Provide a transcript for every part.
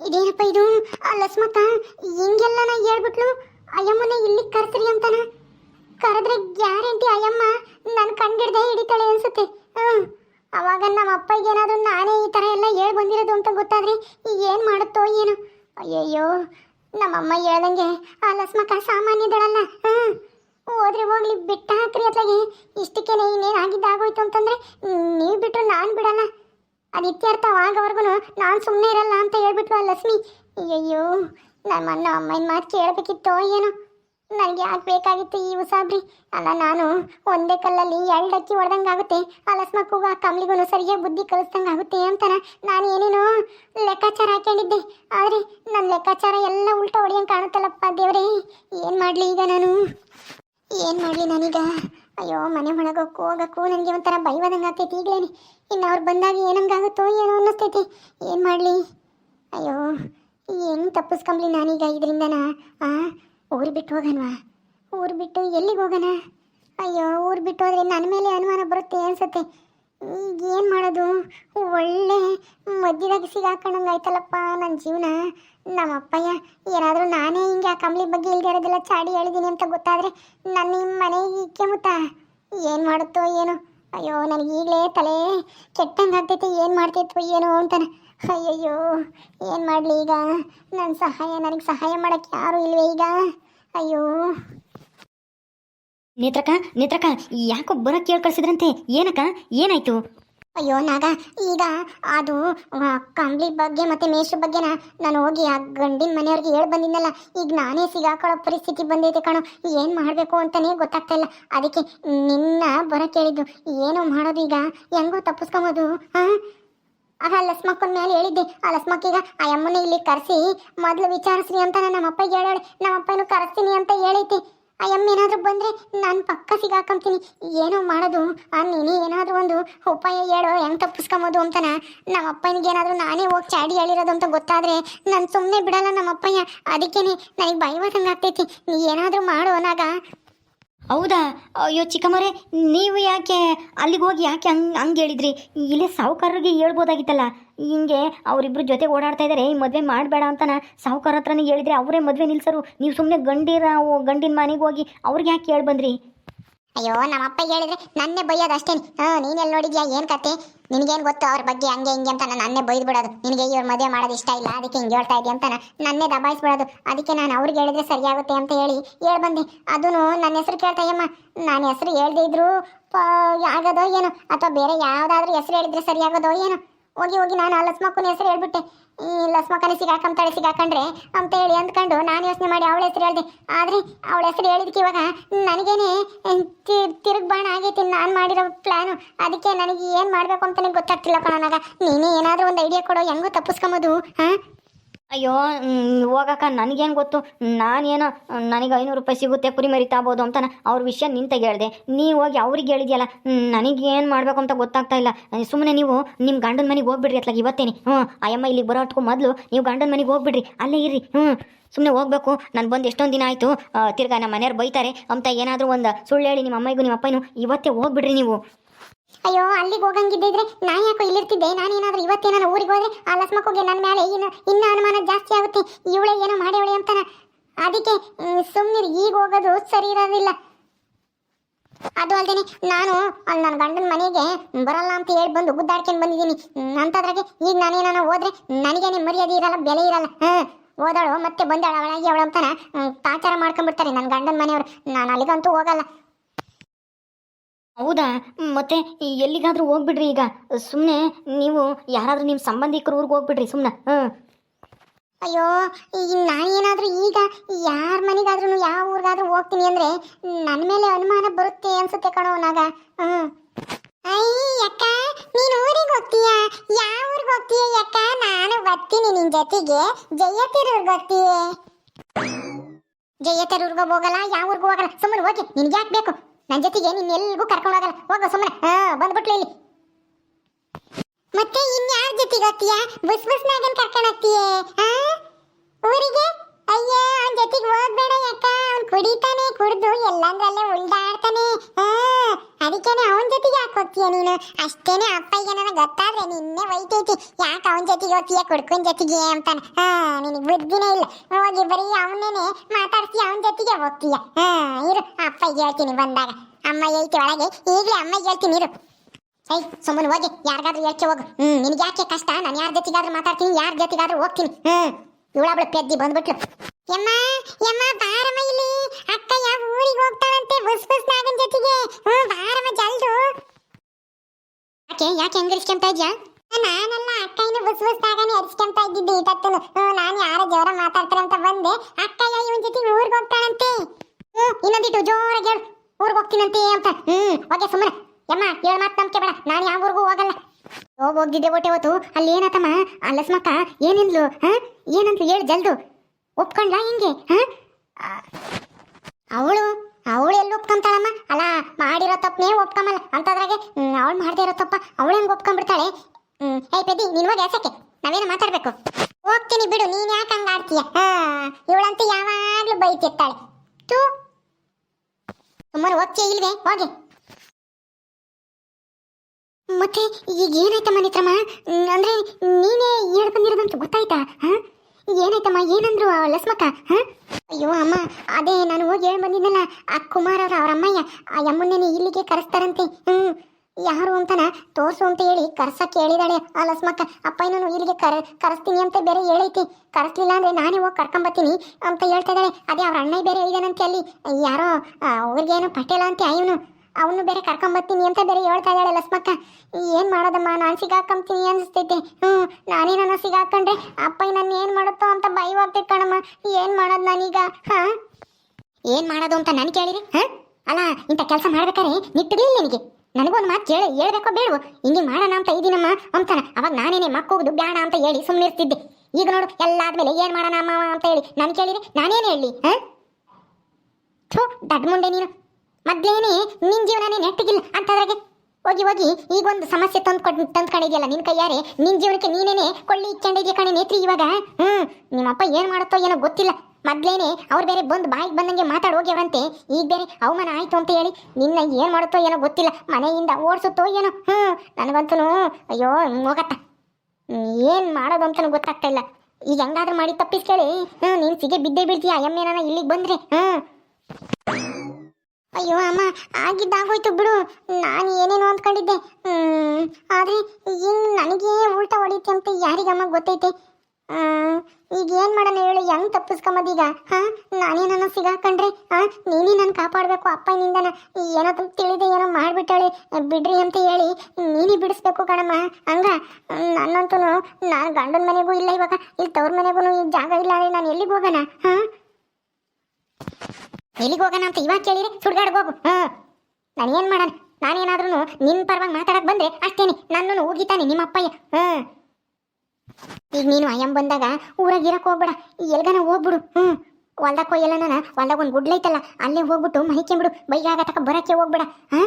ಇದೇನಪ್ಪ ಇದು? ಆ? ಹಿಂಗೆಲ್ಲ ನಾ ಹೇಳ್ಬಿಟ್ಲು? ಅಯ್ಯಮ್ಮನ ಇಲ್ಲಿ ಕರ್ತರಿ ಅಂತಾನ? ಕರೆದ್ರೆ ಗ್ಯಾರಂಟಿ ಅಯ್ಯಮ್ಮ. ನನ್ನ ಕಂಡಿಡ್ದೆ ಹಿಡಿತಾಳೆ ಅನ್ಸುತ್ತೆ. ಹ್ಮ್. ಅವಾಗ ನಮ್ಮ ಅಪ್ಪಗೆ ಏನಾದ್ರು ನಾನೇ ಈ ಥರ ಎಲ್ಲ ಹೇಳ್ ಬಂದಿರೋದು ಅಂತ ಗೊತ್ತಾದ್ರೆ ಏನು ಮಾಡುತ್ತೋ ಏನು. ಅಯ್ಯಯ್ಯೋ, ನಮ್ಮಮ್ಮ ಹೇಳ್ದಂಗೆ ಆ ಲಸ್ಮಕ್ಕ ಸಾಮಾನ್ಯದಳಲ್ಲ. ಹ್ಮ್. ಹೋದ್ರೆ ಹೋಗ್ಲಿ, ಬಿಟ್ಟ ಹಾಕ್ರಿ ಅತ್ಲಾಗೆ. ಇಷ್ಟಕ್ಕೇನೆ ಇನ್ನೇನು ಆಗಿದ್ದಾಗೋಯ್ತು ಅಂತಂದ್ರೆ ನೀವು ಬಿಟ್ರು ನಾನು ಬಿಡಲ್ಲ. ಅದು ಇತ್ಯರ್ಥವಾಗವರೆಗೂ ನಾನು ಸುಮ್ಮನೆ ಇರಲ್ಲ ಅಂತ ಹೇಳ್ಬಿಟ್ವಾ ಲಕ್ಷ್ಮಿ. ಅಯ್ಯಯ್ಯೋ ನಮ್ಮ ಅಣ್ಣ ಅಮ್ಮನ ಮಾತು ಕೇಳಬೇಕಿತ್ತೋ ಏನೋ. ನನಗೆ ಯಾಕೆ ಬೇಕಾಗಿತ್ತು ಈ ಉಸಾಬ್ರಿ? ಅಲ್ಲ ನಾನು ಒಂದೇ ಕಲ್ಲಲ್ಲಿ ಎರಡು ಅಕ್ಕಿ ಹೊಡೆದಂಗಾಗುತ್ತೆ ಆ ಲಸ್ಮಕ್ಕೂ ಆ ಕಮ್ಲಿಗೂ ಸರಿಯಾಗಿ ಬುದ್ಧಿ ಕಲಿಸ್ದಂಗೆ ಆಗುತ್ತೆ ಅಂತಾನ ನಾನು ಏನೇನೋ ಲೆಕ್ಕಾಚಾರ ಹಾಕೊಂಡಿದ್ದೆ ಆದರೆ ನನ್ನ ಲೆಕ್ಕಾಚಾರ ಎಲ್ಲ ಉಲ್ಟಾ ಹೊಡೆಯಂಗೆ ಕಾಣುತ್ತಲ್ಲಪ್ಪ ದೇವರೇ. ಏನು ಮಾಡಲಿ ಈಗ ನಾನು? ಏನು ಮಾಡಲಿ ನಾನೀಗ? ಅಯ್ಯೋ, ಮನೆ ಒಳಗೋಕ್ಕೂ ಹೋಗಕ್ಕೂ ನನಗೆ ಒಂಥರ ಬೈವದಂಗೆ ಆಗ್ತೈತಿ ಈಗಲೇನೆ. ಇನ್ನು ಅವ್ರು ಬಂದಾಗ ಏನಂಗಾಗುತ್ತೋ ಏನೋ ಅನ್ನಿಸ್ತೈತಿ. ಏನು ಮಾಡಲಿ? ಅಯ್ಯೋ, ಹೆಂಗೆ ತಪ್ಪಿಸ್ಕೊಂಬ್ಲಿ ನಾನೀಗ ಇದರಿಂದನಾ? ಆ, ಊರು ಬಿಟ್ಟು ಹೋಗನ್ವಾ? ಊರು ಬಿಟ್ಟು ಎಲ್ಲಿಗೆ ಹೋಗೋಣ ಅಯ್ಯೋ, ಊರು ಬಿಟ್ಟು ಹೋದ್ರೆ ನನ್ನ ಮೇಲೆ ಅನುಮಾನ ಬರುತ್ತೆ ಅನ್ಸುತ್ತೆ. ಈಗ ಏನು ಮಾಡೋದು? ಒಳ್ಳೆ ಮಧ್ಯದಾಗ ಸಿಗಾಕೊಂಡಂಗೆ ಆಯ್ತಲ್ಲಪ್ಪ ನನ್ನ ಜೀವನ. ನಮ್ಮ ಅಪ್ಪಯ್ಯ ಏನಾದರೂ ನಾನೇ ಹಿಂಗೆ ಆ ಕಂಬ್ಳಿ ಬಗ್ಗೆ ಇಲ್ದೇ ಇರೋದೆಲ್ಲ ಚಾಡಿ ಹೇಳಿದ್ದೀನಿ ಅಂತ ಗೊತ್ತಾದರೆ ನನ್ನ ನಿಮ್ಮ ಮನೆಗೆ ಮುತ್ತ ಏನು ಮಾಡುತ್ತೋ ಏನು. ಅಯ್ಯೋ, ನನಗೆ ಈಗಲೇ ತಲೆ ಕೆಟ್ಟಂಗೆ ಆಗ್ತೈತೆ, ಏನು ಮಾಡ್ತೈತೋ ಏನು ಅಂತಾನೆ. ಅಯ್ಯಯ್ಯೋ, ಏನು ಮಾಡಲಿ ಈಗ? ನನ್ನ ಸಹಾಯ, ನನಗೆ ಸಹಾಯ ಮಾಡೋಕ್ಕೆ ಯಾರೂ ಇಲ್ವೇ ಈಗ? ಅಯ್ಯೋ. ನೇತ್ರಕ್ಕ ನೇತ್ರಕ್ಕ, ಯಾಕೋ ಬರೋಕ್ಕೆ ಕೇಳಿ ಕಳಿಸಿದ್ರಂತೆ? ಏನಕ್ಕ, ಏನಾಯ್ತು? ಅಯ್ಯೋ, ನಾಗ, ಈಗ ಅದು ಕಂಬ್ಳಿ ಬಗ್ಗೆ ಮತ್ತೆ ಮೇಷ್ರ ಬಗ್ಗೆನ ನಾನು ಹೋಗಿ ಆ ಗಂಡಿನ ಮನೆಯವ್ರಿಗೆ ಹೇಳಿ ಬಂದಿದ್ನಲ್ಲ, ಈಗ ನಾನೇ ಸಿಗಾಕೊಳ್ಳೋ ಪರಿಸ್ಥಿತಿ ಬಂದೈತೆ ಕಣೋ, ಏನು ಮಾಡಬೇಕು ಅಂತಲೇ ಗೊತ್ತಾಗ್ತಾ ಇಲ್ಲ. ಅದಕ್ಕೆ ನಿನ್ನ ಬರ ಕೇಳಿದ್ದು, ಏನು ಮಾಡೋದು ಈಗ, ಹೆಂಗೋ ತಪ್ಪಿಸ್ಕೊಂಬೋದು ಹಾಂ ಆ ಲಸ್ಮಕ್ಕನ ಮೇಲೆ ಹೇಳಿದ್ದೆ, ಆ ಲಸ್ಮಕ್ಕೀಗ ಆ ಅಮ್ಮನ ಇಲ್ಲಿ ಕರೆಸಿ, ಮೊದಲು ವಿಚಾರಿಸ್ರಿ ಅಂತ ನಮ್ಮ ಅಪ್ಪಗೆ ಹೇಳಾಳೆ ನಮ್ಮ ಅಪ್ಪನೂ ಕರೆಸ್ತೀನಿ ಅಂತ ಹೇಳೈತಿ. ಆ ಏನಾದರೂ ಬಂದರೆ ನಾನು ಪಕ್ಕ ಸಿಗಾಕೊಂತೀನಿ. ಏನೋ ಮಾಡೋದು. ನೀನೇ ಏನಾದರೂ ಒಂದು ಉಪಾಯ ಹೇಳೋ, ಹೆಂಗೆ ತಪ್ಪಿಸ್ಕೊಂಬೋದು ಅಂತನ. ನಮ್ಮ ಅಪ್ಪನಿಗೆ ಏನಾದರೂ ನಾನೇ ಹೋಗಿ ಚಾಡಿ ಹೇಳಿರೋದು ಅಂತ ಗೊತ್ತಾದರೆ ನಾನು ಸುಮ್ಮನೆ ಬಿಡಲ್ಲ ನಮ್ಮ ಅಪ್ಪಯ್ಯ ಅದಕ್ಕೇನೆ ನನಗೆ ಭಯವಾದಂಗೆ ಆಗ್ತೈತಿ. ನೀ ಏನಾದರೂ ಮಾಡು ಅನ್ನಾಗ ಹೌದಾ? ಅಯ್ಯೋ ಚಿಕ್ಕಮ್ಮರೇ, ನೀವು ಯಾಕೆ ಅಲ್ಲಿಗೆ ಹೋಗಿ ಯಾಕೆ ಹಂಗೆ ಹಂಗೆ ಹೇಳಿದ್ರಿ? ಇಲ್ಲೇ ಸಾಹುಕಾರರಿಗೆ ಹೇಳ್ಬೋದಾಗಿತ್ತಲ್ಲ. ಹಿಂಗೆ ಅವರಿಬ್ಬರು ಜೊತೆ ಓಡಾಡ್ತಾ ಇದ್ದಾರೆ ಈ ಮದುವೆ ಮಾಡಬೇಡ ಅಂತನ ಸಾಹುಕಾರ ಹತ್ರನೇ ಹೇಳಿದ್ರೆ ಅವರೇ ಮದುವೆ ನಿಲ್ಸರು. ನೀವು ಸುಮ್ಮನೆ ಗಂಡಿರ ಗಂಡಿನ ಮನೆಗೆ ಹೋಗಿ ಅವ್ರಿಗೆ ಯಾಕೆ ಕೇಳಿ ಬಂದ್ರಿ? ಅಯ್ಯೋ ನಮ್ಮ ಅಪ್ಪ ಹೇಳಿದ್ರೆ ನನ್ನೇ ಬೈಯೋದು ಅಷ್ಟೇ ಹಾಂ ನೀನೆಲ್ಲಿ ನೋಡಿದ್ಯಾ, ಏನು ಕತೆ? ನಿನಗೇನು ಗೊತ್ತು ಅವ್ರ ಬಗ್ಗೆ ಹಂಗೆ ಹಿಂಗೆ ಅಂತ ನಾನು ನನ್ನೇ ಬೈದು ಬಿಡೋದು. ನಿನಗೆ ಇವ್ರ ಮದುವೆ ಮಾಡೋದು ಇಷ್ಟ ಇಲ್ಲ, ಅದಕ್ಕೆ ಹಿಂಗೆ ಹೇಳ್ತಾ ಇದೆಯಾ ಅಂತ ನನ್ನೇ ದಬಾಯಿಸ್ಬಿಡೋದು. ಅದಕ್ಕೆ ನಾನು ಅವ್ರಿಗೆ ಹೇಳಿದ್ರೆ ಸರಿಯಾಗುತ್ತೆ ಅಂತ ಹೇಳಿ ಹೇಳಿ ಬಂದೆ. ಅದೂ ನನ್ನ ಹೆಸರು ಕೇಳ್ತಾಯಮ್ಮ. ನನ್ನ ಹೆಸರು ಹೇಳ್ದೇ ಇದ್ರು, ಪ ಆಗೋದೋ ಏನೋ, ಅಥವಾ ಬೇರೆ ಯಾವುದಾದ್ರೂ ಹೆಸರು ಹೇಳಿದ್ರೆ ಸರಿಯಾಗೋದೋ ಏನೋ. ಹೋಗಿ ಹೋಗಿ ನಾನು ಆ ಲಸ್ಮಕ್ಕನ ಹೆಸರು ಹೇಳ್ಬಿಟ್ಟೆ. ಈ ಲಸ್ಮಕ್ಕನ ಸಿಗಾಕಂತಾಳೆ ಸಿಗಾಕೊಂಡ್ರೆ ಅಂತ ಹೇಳಿ ಅಂದ್ಕೊಂಡು ನಾನು ಯೋಚನೆ ಮಾಡಿ ಅವಳ ಹೆಸರು ಹೇಳಿದೆ. ಆದರೆ ಅವಳ ಹೆಸರು ಹೇಳಿದಕ್ಕೆ ಇವಾಗ ನನಗೇನೆ ತಿರುಗಿ ಬಾಣ ಆಗೈತಿ ನಾನು ಮಾಡಿರೋ ಪ್ಲ್ಯಾನು ಅದಕ್ಕೆ ನನಗೆ ಏನು ಮಾಡಬೇಕು ಅಂತಲೇ ಗೊತ್ತಾಗ್ತಿಲ್ಲ ಕಣ ನನಗ. ನೀನೇ ಏನಾದರೂ ಒಂದು ಐಡಿಯಾ ಕೊಡೋ, ಹೆಂಗೂ ತಪ್ಪಿಸ್ಕೊಂಬೋದು, ಹಾಂ? ಅಯ್ಯೋ ಹೋಗಾಕ ಹೋಗಕ್ಕ ನನಗೇನು ಗೊತ್ತು? ನಾನೇನೋ ನನಗೆ ಐನೂರು ರೂಪಾಯಿ ಸಿಗುತ್ತೆ, ಕುರಿ ಮರಿ ತಾಬೋದು ಅಂತ ಅವ್ರ ವಿಷಯ ನಿಂತಾಗ ಹೇಳಿದೆ. ನೀವು ಹೋಗಿ ಅವ್ರಿಗೆ ಹೇಳಿದ್ಯಲ್ಲ ನನಗೇನು ಮಾಡಬೇಕು ಅಂತ ಗೊತ್ತಾಗ್ತಾ ಇಲ್ಲ. ಸುಮ್ಮನೆ ನೀವು ನಿಮ್ಮ ಗಂಡನ ಮನೆಗೆ ಹೋಗ್ಬಿಡ್ರಿ ಅತ್ಲಾಗ ಇವತ್ತೇನೆ. ಹ್ಞೂ ಅಯ್ಯಮ್ಮ ಇಲ್ಲಿಗೆ ಬರೋಟ್ಕು ಮೊದಲು ನೀವು ಗಂಡನ ಮನೆಗೆ ಹೋಗ್ಬಿಡ್ರಿ. ಅಲ್ಲೇ ಇರ್ರಿ. ಹ್ಞೂ ಸುಮ್ಮನೆ ಹೋಗ್ಬೇಕು. ನಾನು ಬಂದು ಎಷ್ಟೊಂದು ದಿನ ಆಯಿತು. ತಿರ್ಗಾ ನಮ್ಮ ಮನೆಯವ್ರು ಬೈತಾರೆ. ಅಂತ ಏನಾದರೂ ಒಂದು ಸುಳ್ಳು ಹೇಳಿ ನಿಮ್ಮ ಅಮ್ಮಗೂ ನಿಮ್ಮ ಅಪ್ಪನೂ ಇವತ್ತೇ ಹೋಗ್ಬಿಡ್ರಿ ನೀವು. ಅಯ್ಯೋ, ಅಲ್ಲಿಗೆ ಹೋಗಂಗಿದ್ದಿದ್ರೆ ನಾನು ಯಾಕೋ ಇಲ್ಲಿರ್ತಿದ್ದೆ? ನಾನೇನಾದ್ರೂ ಇವತ್ತೇ ನಾನು ಊರಿಗೆ ಹೋದ್ರೆ ಆ ಲಸ್ಮಕ್ಕೋಗೆ ನನ್ನ ಮೇಲೆ ಇನ್ನು, ಇನ್ನೂ ಅನುಮಾನ ಜಾಸ್ತಿ ಆಗುತ್ತೆ. ಇವಳೆ ಏನೋ ಮಾಡ್ಯವಳೆ ಅಂತಾನ. ಅದಕ್ಕೆ ಸುಮ್ಮನೆ ಈಗ ಹೋಗೋದು ಸರಿ ಇರೋದಿಲ್ಲ. ಅದು ಅಲ್ದೇನೆ ನಾನು ಅಲ್ಲಿ ನನ್ನ ಗಂಡನ ಮನೆಗೆ ಬರಲ್ಲ ಅಂತ ಹೇಳಿ ಬಂದು ಗುದ್ದಾಡ್ಕೊಂಡು ಬಂದಿದ್ದೀನಿ. ಅಂಥದ್ರಾಗೆ ಈಗ ನಾನೇನಾನ ಹೋದ್ರೆ ನನಗೇನೆ ಮರ್ಯಾದೆ ಇರಲ್ಲ, ಬೆಲೆ ಇರಲ್ಲ. ಹಾಂ ಓದಾಳು ಮತ್ತೆ ಬಂದಾಳ, ಅವಳಾಗಿ ಅವಳು ಅಂತಾನ ತಾಚಾರ ಮಾಡ್ಕೊಂಡ್ಬಿಡ್ತಾರೆ ನನ್ನ ಗಂಡನ ಮನೆಯವರು. ನಾನು ಅಲ್ಲಿಗಂತೂ ಹೋಗಲ್ಲ. ಹೌದಾ? ಮತ್ತೆ ಎಲ್ಲಿಗಾದರೂ ಹೋಗ್ಬಿಡ್ರಿ ಈಗ. ಸುಮ್ಮನೆ ನೀವು ಯಾರಾದ್ರೂ ನಿಮ್ಮ ಸಂಬಂಧಿಕರು ಊರಿಗೆ ಹೋಗ್ಬಿಡ್ರಿ ಸುಮ್ಮನೆ ಅಯ್ಯೋ ಈಗ ನಾನೇನಾದ್ರೂ ಈಗ ಯಾರ ಮನೆಗಾದ್ರೂ, ಯಾವ ಊರಿಗಾದ್ರೂ ಹೋಗ್ತೀನಿ ಅಂದ್ರೆ ನನ್ನ ಮೇಲೆ ಅನುಮಾನ ಬರುತ್ತೆ ಅನ್ಸುತ್ತೆ ಕಣೋ ನಾಗ ಹ್ಞೂ ಅಯ್ಯಕ್ಕ ನೀನು ಊರಿಗೆ ಹೋಗ್ತೀಯಾ? ಯಾವ ಊರಿಗೆ ಹೋಗ್ತೀಯ ಅಕ್ಕ ನಾನು ಬರ್ತೀನಿ ನಿನ್ನ ಜೊತೆಗೆ. ಜಯತಿರೂರ್ಗೆ ಹೋಗ್ತೀಯೇ? ಜಯತಿರೂರ್ಗೆ ಹೋಗಲ್ಲ, ಯಾವ ಊರಿಗೂ ಹೋಗಲ್ಲ. ಸುಮ್ಮನೆ ಹೋಗಿ, ನಿನ್ಗೆ ಯಾಕೆ ಬೇಕು? ನನ್ನ ಜೊತೆಗೆ ನಿನ್ನ ಎಲ್ಗೂ ಕರ್ಕೊಂಡು ಹೋಗಲ್ಲ. ಹೋಗೋ ಸುಮ್ಮನೆ ಹಾ ಬಂದ್ಬಿಟ್ಲು ಇಲ್ಲಿ. ಮತ್ತೆ ಇನ್ಯಾರ ಜೊತೆಗೆ ಹೋಗ್ತೀಯ? ಬಸ್ ಬಸ್ನಾಗನ್ ಕರ್ಕೊಂಡು ಹೋಗ್ತೀಯೇ? ಆ? ಊರಿಗೆ? ಅಯ್ಯ ಅವನ ಜೊತೆಗೆ ಹೋಗ್ಬೇಡ ಯಾಕ? ಅವ್ನು ಕುಡಿತಾನೆ ಕುಡ್ದು ಎಲ್ಲಂದ್ರಲ್ಲೇ ಉಳ್ದಾಡ್ತಾನೆ ಆ, ಅದಕ್ಕೇನೆ ಯಾಕೆ ಹೋಗ್ತೀಯ ನೀನು? ಅಷ್ಟೇನೆ ಅಪ್ಪಯ್ಯ, ನನಗೆ ಗೊತ್ತಾದ್ರೆ ನಿನ್ನೆ ಒಯ್ತೈತಿ ಯಾಕೆ ಅವನ ಜೊತೆಗೆ ಹೋಗ್ತೀಯ? ಕುಡ್ಕೊಂಡ್ ಜೊತೆಗೆ ಅಂತಾನೆ. ಹಾ, ನಿನಗೆ ಬುದ್ಧಿನೇ ಇಲ್ಲ. ಹೋಗಿ ಬರೀ ಅವನೇನೆ ಮಾತಾಡ್ತೀಯ ಅವನ ಜೊತೆಗೆ ಹೋಗ್ತೀಯ. ಹಾ, ಇರು, ಅಪ್ಪಯ್ಯ ಹೇಳ್ತೀನಿ ಬಂದಾಗ. ಅಮ್ಮ ಹೇಳ್ತಿ ಒಳಗೆ, ಈಗಲೇ ಅಮ್ಮ ಹೇಳ್ತೀನಿ ಇರು. ಏಯ್, ಸುಮ್ಮನೆ ಹೋಗಿ, ಯಾರಿಗಾದ್ರೂ ಹೇಳ್ಕೆ ಹೋಗು. ಹ್ಮ್, ನಿನಗೆ ಯಾಕೆ ಕಷ್ಟ? ನಾನು ಯಾರ ಜೊತೆಗಾದ್ರೂ ಮಾತಾಡ್ತೀನಿ, ಯಾರ ಜೊತೆಗಾದ್ರೂ ಹೋಗ್ತೀನಿ. ಹ್ಮ್ ಇವಳಾಬಳು ಪೆದ್ದಿ ಬಂದ್ಬಿಟ್ಲು. ಯಮ್ಮ ಯಮ್ಮ, ಬಾರಮ್ಮ ಇಲ್ಲಿ. ಅಕ್ಕ ಯಾವ ಊರಿಗೆ ಹೋಗ್ತಾಳಂತೆ, ಬಸ್ ಬಸ್ ನಾಗನ್ ಜೊತೆಗೆ. ಹ್ಮ್, ಬಾರಮ್ಮ ಜಲ್ದು. ಯಾಕೆ ಯಾಕೆ ಹೆಂಗರಿಸ್ಕೊಂತ ಇದ್ಯಾ? ನಾನಲ್ಲ ಅಕ್ಕಯ್ಯನ ಬುಸ್ ಬುಸ್ದಾಗನೆ ಅರಿಸ್ಕೊಂತ ಇದ್ದಿದ್ದು ಈಟತ್ತನು ನಾನು ಯಾರ ಜೋರ ಮಾತಾಡ್ತಾರೆ ಅಂತ ಬಂದೆ. ಅಕ್ಕಯ್ಯ ಇವನ್ ಜೊತೆ ಊರಿಗೆ ಹೋಗ್ತಾಳಂತೆ. ಹ್ಮ್ ಇನ್ನೊಂದಿಟ್ಟು ಜೋರಾಗಿ ಹೇಳು. ಊರಿಗೆ ಹೋಗ್ತೀನಂತೆ ಅಂತ. ಹ್ಮ್ ಓಕೆ ಸುಮ್ಮನೆ. ಯಮ್ಮ ಹೇಳ ಮಾತು ನಂಬಿಕೆ ಬೇಡ. ನಾನು ಯಾವ ಊರಿಗೂ ಹೋಗಲ್ಲ. ಹೋಗಿ ಹೋಗಿದ್ದೆ ಒಟ್ಟೆ ಹೊತ್ತು. ಅಲ್ಲಿ ಏನತ್ತಮ್ಮ? ಅಲಸ್ಮಕ್ಕ ಲಸ್ಮಕ್ಕ? ಏನಿಂದ್ಲು ಹಾ? ಏನಂತ ಹೇಳು ಜಲ್ದು. ಒಪ್ಕೊಂಡ್ಲಾ ಹಿಂಗೆ? ಹಾ? ಅವಳು ಅವಳು ಎಲ್ಲಿ ಒಪ್ಕೊಂತಾಳಮ್ಮ? ಅಲ್ಲ, ಮಾಡಿರೋ ತಪ್ಪನೇ ಒಪ್ಕೊಂಬಲ್ಲ. ಅಂತದ್ರಾಗೆ ಅವಳು ಮಾಡದೇ ಇರೋ ತಪ್ಪ. ಅವಳು ಹೆಂಗ್ ಒಪ್ಕೊಂಡ್ಬಿಡ್ತಾಳೆ. ಹ್ಮ್. ಏಯ್ ಪೆದಿ ನೀನು ಹೋಗಿ ನಾವೇನು ಮಾತಾಡ್ಬೇಕು? ಹೋಗ್ತೀನಿ ಬಿಡು, ನೀನ್ ಯಾಕೆ ಹಂಗ ಆಡ್ತೀಯ? ಇವಳಂತೂ ಯಾವಾಗ್ಲೂ ಬೈತಿರ್ತಾಳೆ. ತೂ ಸುಮ್ಮನೆ ಹೋಗ್ತೀಯ ಇಲ್ವೇ? ಹೋಗಿ. ಮತ್ತೆ ಈಗ ಏನಾಯ್ತಮ್ಮ ನಿತ್ರಮ್ಮ? ಅಂದ್ರೆ ನೀನೇ ಹೇಳ್ ಬಂದಿರೋದಂತ ಗೊತ್ತಾಯ್ತಾ? ಹಾ? ಏನಾಯ್ತಮ್ಮ? ಏನಂದ್ರು ಲಸ್ಮಕ್ಕ? ಅಯ್ಯೋ ಅಮ್ಮ, ಅದೇ ನಾನು ಹೋಗಿ ಹೇಳಿ ಬಂದಿದ್ದಲ್ಲ ಆ ಕುಮಾರ್ ಅವ್ರ ಅವ್ರ ಅಮ್ಮಯ್ಯ, ಆ ಯಮ್ಮನ್ನೇನೆ ಇಲ್ಲಿಗೆ ಕರೆಸ್ತಾರಂತೆ. ಹ್ಮ್. ಯಾರು ಅಂತನ? ತೋರ್ಸು ಅಂತ ಹೇಳಿ ಕರ್ಸಕ್ಕೆ ಹೇಳಿದಾಳೆ ಆ ಲಸ್ಮಕ್ಕ ಅಪ್ಪ ನಾನು ಇಲ್ಲಿಗೆ ಕರ, ಕರೆಸ್ತೀನಿ ಅಂತ ಬೇರೆ ಹೇಳೈತಿ. ಕರೆಸ್ಲಿಲ್ಲ ಅಂದ್ರೆ ನಾನೇ ಹೋಗಿ ಕರ್ಕೊಂಬತ್ತೀನಿ ಅಂತ ಹೇಳ್ತಾ ಇದ್ದಾಳೆ. ಅದೇ ಅವ್ರ ಅಣ್ಣ ಬೇರೆ ಇದಾನಂತೆ ಅಲ್ಲಿ. ಯಾರೋ ಅವ್ರಿಗೇನು ಪಟೇಲ ಅಂತ ಇವನು ಅವನು ಬೇರೆ ಕರ್ಕೊಂಬತ್ತೀನಿ ಅಂತ ಬೇರೆ ಹೇಳ್ತಾ ಇದ್ದಾಳೆ ಲಸ್ಮಕ್ಕ ಏನ್ ಮಾಡೋದಮ್ಮ, ನಾನು ಸಿಗಾಕಂತೀನಿ ಅನಿಸ್ತೈತೆ. ಹ್ಞೂ ನಾನೇ ನನ್ನ ಸಿಗಾಕೊಂಡ್ರೆ ಅಪ್ಪ ನನ್ನ ಏನ್ ಮಾಡುತ್ತೋ ಅಂತ ಭಯವಾಗ್ತೈತೆ ಕಣಮ್ಮ. ಏನ್ ಮಾಡೋದು ನಾನೀಗ? ಹಾ? ಏನ್ ಮಾಡೋದು ಅಂತ ನಾನು ಕೇಳಿರಿ, ಹಾ? ಅಲ್ಲ, ಇಂಥ ಕೆಲಸ ಮಾಡ್ಬೇಕಾರೆ ನಿಟ್ಟಿರ್ಲಿಲ್ಲ ನಿನಗೆ? ನನಗೊಂದು ಮಾತು ಕೇಳಿ, ಹೇಳ್ಬೇಕೋ ಬೇಡವೋ? ಹಿಂಗೆ ಮಾಡೋಣ ಅಂತ ಇದೀನಮ್ಮ ಅಂತಾನ. ಅವಾಗ ನಾನೇನೆ ಮಕ್ಕೋಗುದು ಬೇಡ ಅಂತ ಹೇಳಿ ಸುಮ್ಮನೆ ಇರ್ತಿದ್ದೆ. ಈಗ ನೋಡು ಎಲ್ಲ ಆದ್ಮೇಲೆ ಏನ್ ಮಾಡೋಣ ಅಮ್ಮ ಅಂತ ಹೇಳಿ. ನಾನು ಕೇಳಿದೆ, ನಾನೇನು ಹೇಳಿ ಹಾ? ಥೂ ದಡ್ ಮುಂಡೆ ನೀನು. ಮೊದ್ಲೇನೆ ನಿನ್ನ ಜೀವನನೇ ನೆಟ್ಟಿಗಿಲ್ಲ ಅಂತದ್ರಾಗೆ. ಹೋಗಿ ಹೋಗಿ ಈಗ ಒಂದು ಸಮಸ್ಯೆ ತಂದು ಕೊಡ್ ತಂದ್ಕೊಂಡಿದ್ಯಲ್ಲ ನಿನ್ ಕೈಯಾರೆ. ನಿನ್ ಜೀವನಕ್ಕೆ ನೀನೇನೆ ಕೊಳ್ಳಿ ಇಚ್ಕೊಂಡಿದ್ಯ ಕಣೆ ನೇತ್ರಿ ಇವಾಗ, ಹ್ಮ್? ನಿಮ್ಮಪ್ಪ ಏನು ಮಾಡುತ್ತೋ ಏನೋ ಗೊತ್ತಿಲ್ಲ. ಮೊದ್ಲೇನೆ ಅವ್ರು ಬೇರೆ ಬಂದು ಬಾಯಿಗೆ ಬಂದಂಗೆ ಮಾತಾಡಿ ಹೋಗ್ಯವ್ರಂತೆ. ಈಗ ಬೇರೆ ಅವಮಾನ ಆಯ್ತು ಅಂತ ಹೇಳಿ ನಿನ್ನ ಏನ್ ಮಾಡುತ್ತೋ ಏನೋ ಗೊತ್ತಿಲ್ಲ. ಮನೆಯಿಂದ ಓಡಿಸುತ್ತೋ ಏನೋ. ಹ್ಮ್, ನನಗಂತೂ ಅಯ್ಯೋ, ಹೋಗತ್ತ. ಏನ್ ಮಾಡೋದು ಅಂತಲೂ ಗೊತ್ತಾಗ್ತಾ ಇಲ್ಲ. ಈಗ ಹೆಂಗಾದ್ರೂ ಮಾಡಿ ತಪ್ಪಿಸ್ಕೇಳಿ. ಹ್ಮ್, ನೀನ್ ಸಿಗೆ ಬಿದ್ದೇ ಬಿಡ್ತೀಯ ಎಮ್ಮೆನ ಇಲ್ಲಿಗೆ ಬಂದ್ರೆ. ಹ್ಮ್. ಅಯ್ಯೋ, ಅಮ್ಮ, ಆಗಿದ್ದಾಗೋಯ್ತು ಬಿಡು. ನಾನು ಏನೇನೋ ಅಂದ್ಕೊಂಡಿದ್ದೆ. ಆದ್ರೆ ನನಗೇ ನನಗೆ ಉಲ್ಟಾ ಹೊಡಿತೆ ಅಂತ ಯಾರಿಗಮ್ಮ ಗೊತ್ತೈತೆ. ಈಗ ಏನ್ ಮಾಡೋಣ ಹೇಳು, ಹೆಂಗ್ ತಪ್ಪಿಸ್ಕೊಂಬದೀಗ ಹಾ ನಾನೇ ನನ್ನ ಸಿಗಾಕೊಂಡ್ರೆ ಹಾ ನೀನೇ ನನ್ನ ಕಾಪಾಡ್ಬೇಕು ಅಪ್ಪನಿಂದನ. ಏನೋ ತಿಳಿದೆ ಏನೋ ಮಾಡ್ಬಿಟ್ಟಾಳೆ ಬಿಡ್ರಿ ಅಂತ ಹೇಳಿ ನೀನೇ ಬಿಡಿಸ್ಬೇಕು ಕಣಮ್ಮ, ಹಂಗ? ನನ್ನಂತೂ ನಾನು ಗಂಡನ ಮನೆಗೂ ಇಲ್ಲ ಇವಾಗ. ಇಲ್ಲಿ ತವ್ರ ಮನೆಗೂ ಈಗ ಜಾಗ ಇಲ್ಲ ಅಂದ್ರೆ ನಾನು ಎಲ್ಲಿಗೆ ಹೋಗೋಣ, ಹಾ? ಎಲ್ಲಿಗೆ ಹೋಗೋಣ ಅಂತ ಇವಾಗ ಕೇಳಿದ್ರೆ ಸುಡ್ಗಾಡ್ಗೆ ಹೋಗು, ಹಾ? ನಾನು ಏನು ಮಾಡೋಣ? ನಾನೇನಾದ್ರೂ ನಿನ್ನ ಪರವಾಗಿ ಮಾತಾಡಕ್ ಬಂದ್ರೆ ಅಷ್ಟೇನೆ. ನನ್ನನ್ನು ಹೋಗಿತಾನೆ ನಿಮ್ಮ ಅಪ್ಪಯ್ಯ ಹಾ? ಈಗ ನೀನು ಅಯ್ಯಂ ಬಂದಾಗ ಊರಾಗ ಇರಕ್ ಹೋಗ್ಬೇಡ. ಎಲ್ಗನ ಹೋಗ್ಬಿಡು. ಹ್ಞೂ ಹೊಲ್ದಾಗ ನಾನು ಹೊಲ್ದಾಗ ಒಂದು ಗುಡ್ಲೈತಲ್ಲ ಅಲ್ಲೇ ಹೋಗ್ಬಿಟ್ಟು ಮಹಿಕೆಂಬಿಡು ಬೈಗಾಗ ತಕ ಬರಕ್ಕೆ ಹೋಗ್ಬೇಡ. ಹಾ?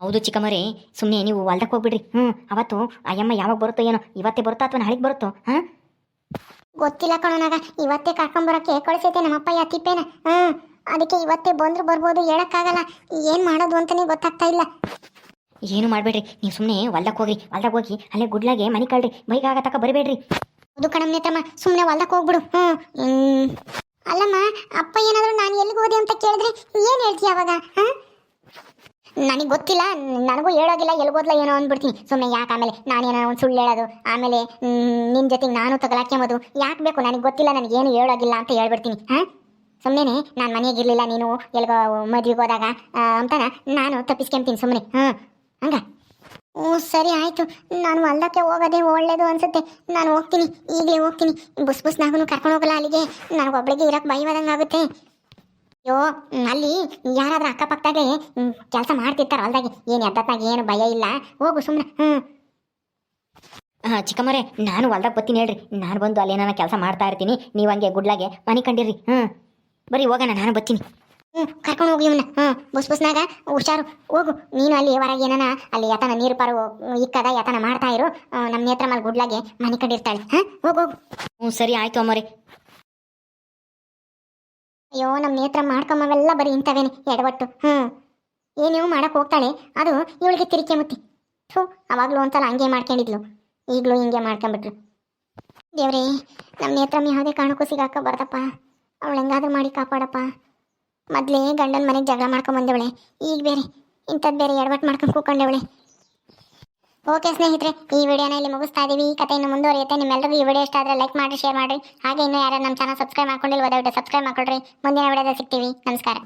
ಹೌದು ಚಿಕ್ಕಮ್ಮರಿ. ಸುಮ್ಮನೆ ನೀವು ಹೊಲ್ದಕ್ಕೆ ಹೋಗ್ಬಿಡ್ರಿ. ಹ್ಞೂ ಅವತ್ತು ಅಯ್ಯಮ್ಮ ಯಾವಾಗ ಬರುತ್ತೋ ಏನೋ ಇವತ್ತೇ ಬರುತ್ತೋ ಅಥವಾ ನಾಳೆಗೆ ಬರುತ್ತೋ? ಹಾಂ? ಗೊತ್ತಿಲ್ಲ ಕಣೋನಾಗ ಇವತ್ತೇ ಕರ್ಕೊಂಬರಕ್ಕೆ ಕಳಿಸೈತೆ ಯಾ ತಿಪ್ಪೇನ. ಹ್ಮ್. ಅದಕ್ಕೆ ಇವತ್ತೇ ಬಂದ್ರು ಬರ್ಬೋದು ಹೇಳೋಕ್ಕಾಗಲ್ಲ. ಏನು ಮಾಡೋದು ಅಂತಾನೆ ಗೊತ್ತಾಗ್ತಾ ಇಲ್ಲ. ಏನು ಮಾಡಬೇಡ್ರಿ? ನೀವು ಸುಮ್ಮನೆ ಹೊಲ್ದಕ್ಕೆ ಹೋಗ್ರಿ. ಹೊಲ್ದಾಗ ಹೋಗಿ ಅಲ್ಲೇ ಗುಡ್ಲಾಗೆ ಮನೆ ಕಳ್ರಿ. ಬೈಗಾಗ ತಕ ಬರಬೇಡ್ರಿ. ಅದು ಕಣಮ್ ನೇತಮ್ಮ ಸುಮ್ಮನೆ ಹೊಲ್ದಕ್ಕೆ ಹೋಗ್ಬಿಡು. ಹ್ಮ್. ಅಲ್ಲಮ್ಮ, ಅಪ್ಪ ಏನಾದರೂ ನಾನು ಎಲ್ಲಿಗೆ ಹೋದೆ ಅಂತ ಕೇಳಿದ್ರೆ ಏನು ಹೇಳ್ತೀಯ ಅವಾಗ? ನನಗೆ ಗೊತ್ತಿಲ್ಲ. ನನಗೂ ಹೇಳೋಗಿಲ್ಲ ಎಲ್ಗೋದ್ಲ ಏನೋ ಅಂದ್ಬಿಡ್ತೀನಿ. ಸುಮ್ಮನೆ ಯಾಕೆ ಆಮೇಲೆ ನಾನೇನೋ ಒಂದು ಸುಳ್ಳು ಹೇಳೋದು. ಆಮೇಲೆ ನಿನ್ನ ಜೊತೆಗೆ ನಾನು ತಗಲಾಕ್ಯಂಬೋದು ಯಾಕೆ ಬೇಕು? ನನಗೆ ಗೊತ್ತಿಲ್ಲ ನನಗೇನು ಹೇಳೋಗಿಲ್ಲ ಅಂತ ಹೇಳ್ಬಿಡ್ತೀನಿ. ಹಾಂ? ಸುಮ್ಮನೆ ನಾನು ಮನೆಯಾಗಿರಲಿಲ್ಲ ನೀನು, ಎಲ್ಗೋ ಮದುವೆಗೆ ಹೋದಾಗ ಅಂತಾನ? ನಾನು ತಪ್ಪಿಸ್ಕೊಂತೀನಿ ಸುಮ್ಮನೆ ಹಾಂ ಹಂಗ? ಓ ಸರಿ ಆಯ್ತು. ನಾನು ಹೊಲ್ದಕ್ಕೆ ಹೋಗೋದೇ ಒಳ್ಳೇದು ಅನ್ಸುತ್ತೆ. ನಾನು ಹೋಗ್ತೀನಿ. ಈಗಲೇ ಹೋಗ್ತೀನಿ. ಬುಸ್ ಬಸ್ನಾಗೂ ಕರ್ಕೊಂಡು ಹೋಗಲ್ಲ ಅಲ್ಲಿಗೆ. ನನಗೆ ಒಬ್ಳಿಗೆ ಇರಕ್ಕೆ ಭಯವಾದಂಗೆ ಆಗುತ್ತೆ. ಅಯ್ಯೋ, ಅಲ್ಲಿ ಯಾರಾದ್ರೂ ಅಕ್ಕಪಕ್ಕದಾಗೆ ಕೆಲಸ ಮಾಡ್ತಿರ್ತಾರ ಹೊಲ್ದಾಗೆ. ಏನು ಎದ್ದತ್ತಾಗ ಏನು ಭಯ ಇಲ್ಲ. ಹೋಗು ಸುಮ್ಮನೆ ಹ್ಞೂ. ಹಾಂ, ಚಿಕ್ಕಮ್ಮರೇ, ನಾನು ಹೊಲ್ದಾಗ ಬರ್ತೀನಿ ಹೇಳ್ರಿ. ನಾನು ಬಂದು ಅಲ್ಲಿ ಏನಾರ ಕೆಲಸ ಮಾಡ್ತಾ ಇರ್ತೀನಿ. ನೀವು ಹಂಗೆ ಗುಡ್ಲಾಗೆ ಮನೆ ಕಂಡಿರ್ರಿ. ಹ್ಞೂ. ಬರೀ ಹೋಗೋಣ, ನಾನು ಬರ್ತೀನಿ. ಹ್ಞೂ ಕರ್ಕೊಂಡು ಹೋಗಿ ಇವನ್ನ. ಹ್ಞೂ ಬಸ್ ಬಸ್ನಾಗ ಹುಷಾರು. ಹೋಗು. ನೀನು ಅಲ್ಲಿ ಹೊರಗೆ ಏನನ ಅಲ್ಲಿ ಯತನ ನೀರು ಪಾರು ಇಕ್ಕದ ಯತನ ಮಾಡ್ತಾ ಇರು. ನಮ್ಮ ನೇತ್ರ ಮೇಲೆ ಗುಡ್ಲಾಗೆ ಮನೆ ಕಂಡಿರ್ತಾಳೆ ಹಾಂ ಹೋಗು ಹೋಗು. ಹ್ಞೂ ಸರಿ ಆಯ್ತು ಅಮ್ಮರೇ. ಅಯ್ಯೋ ನಮ್ಮ ನೇತ್ರ ಮಾಡ್ಕೊಂಬವೆಲ್ಲ ಬರೀ ಇಂಥವೇನೆ ಎಡವಟ್ಟು. ಹ್ಞೂ. ಏನೇವು ಮಾಡಕ್ಕೆ ಹೋಗ್ತಾಳೆ ಅದು ಇವಳಿಗೆ ತಿರಿಕೆ ಮುತ್ತಿ. ಥೂ ಅವಾಗಲೂ ಒಂದ್ಸಲ ಹಂಗೆ ಮಾಡ್ಕೊಂಡಿದ್ಲು. ಈಗಲೂ ಹಿಂಗೆ ಮಾಡ್ಕೊಂಬಿಟ್ಲು. ದೇವ್ರೇ ನಮ್ಮ ನೇತ್ರಮ್ಮ ಯಾವುದೇ ಕಾರಣಕ್ಕೂ ಸಿಗಾಕ ಬರ್ದಪ್ಪ. ಅವಳು ಹೆಂಗಾದ್ರೂ ಮಾಡಿ ಕಾಪಾಡಪ್ಪ. ಮೊದಲೇ ಗಂಡನ ಮನೆಗೆ ಜಗಳ ಮಾಡ್ಕೊಂಡು ಬಂದವಳೆ ಈಗ ಬೇರೆ ಇಂಥದ್ದು ಬೇರೆ ಎಡವಟ್ಟು ಮಾಡ್ಕೊಂಡು ಕೂಕೊಂಡವಳೆ ಓಕೆ ಸ್ನೇಹಿತರೆ, ಈ ವಿಡಿಯೋನ ಇಲ್ಲಿ ಮುಗಿಸ್ತಾ ಇದೀವಿ. ಈ ಕಥೆ ಇನ್ನು ಮುಂದುವರಿಯುತ್ತೆ. ನಿಮ್ಮೆಲ್ಲರಿಗೂ ಈ ವಿಡಿಯೋ ಇಷ್ಟ ಆದರೆ ಲೈಕ್ ಮಾಡಿ ಶೇರ್ ಮಾಡಿ ಹಾಗೆ ಇನ್ನೂ ಯಾರು ನಮ್ಮ ಚಾನಲ್ ಸಬ್ಸ್ಕ್ರೈಬ್ ಮಾಡ್ಕೊಂಡಿಲ್ಲ, ದಯವಿಟ್ಟು ಸಬ್ಸ್ಕ್ರೈಬ್ ಮಾಡ್ಕೊಳ್ರಿ ಮುಂದಿನ ವಿಡಿಯೋದಲ್ಲಿ ಸಿಗ್ತೀವಿ. ನಮಸ್ಕಾರ.